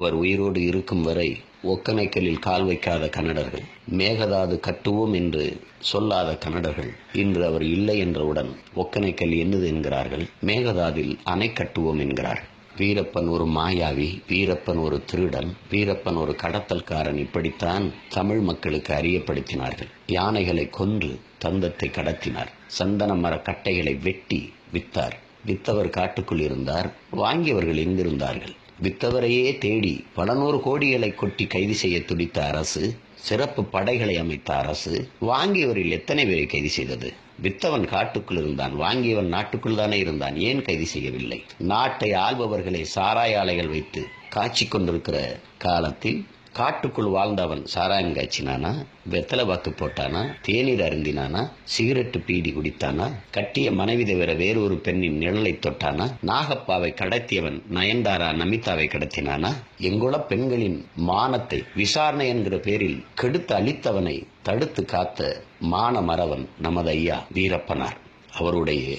அவர் உயிரோடு இருக்கும் வரை ஒக்கனைக்கலில் கால் வைக்காத கன்னடர்கள் மேகதாது கட்டுவோம் என்று சொல்லாத கன்னடர்கள். இன்று அவர் இல்லை என்றவுடன் ஒக்கனைக்கல் என்னது என்கிறார்கள் மேகதாதில் அணை கட்டுவோம் என்கிறார்கள் வீரப்பன் ஒரு மாயாவி வீரப்பன் ஒரு திருடன் வீரப்பன் ஒரு கடத்தல்காரன் இப்படித்தான் தமிழ் மக்களுக்கு அறியப்படுத்தினார்கள். யானைகளை கொன்று தந்தத்தை கடத்தினார். சந்தன மர கட்டைகளை வெட்டி வித்தார். வித்தவர் காட்டுக்குள் இருந்தார். வாங்கியவர்கள் எங்கிருந்தார்கள்? வித்தவரையே தேடி பலநூறு கோடிகளை கொட்டி கைது செய்ய துடித்த அரசு சிறப்பு படைகளை அமைத்த அரசு வாங்கியவரில் எத்தனை பேரை கைது செய்தது? வித்தவன் காட்டுக்குள் இருந்தான் வாங்கியவன் நாட்டுக்குள் தானே இருந்தான் ஏன் கைது செய்யவில்லை? நாட்டை ஆள்பவர்களை சாராய ஆலைகள் வைத்து காய்ச்சி கொண்டிருக்கிற காலத்தில் காட்டுக்குள் வாழ்ந்தவன் சாராயம் காய்ச்சினானா வெத்தலை வாக்கு போட்டானா தேநீர் அருந்தினானா சிகரெட்டு பீடி குடித்தானா கட்டிய மனைவி தவிர வேறொரு பெண்ணின் நிழலை தொட்டானா நாகப்பாவை கடத்தியவன் நயன்தாரா நமிதாவை கடத்தினானா எங்குள பெண்களின் மானத்தை விசாரணை என்கிற பேரில் கெடுத்து அழித்தவனை தடுத்து காத்த மான மறவன் நமது ஐயா வீரப்பனார். அவருடைய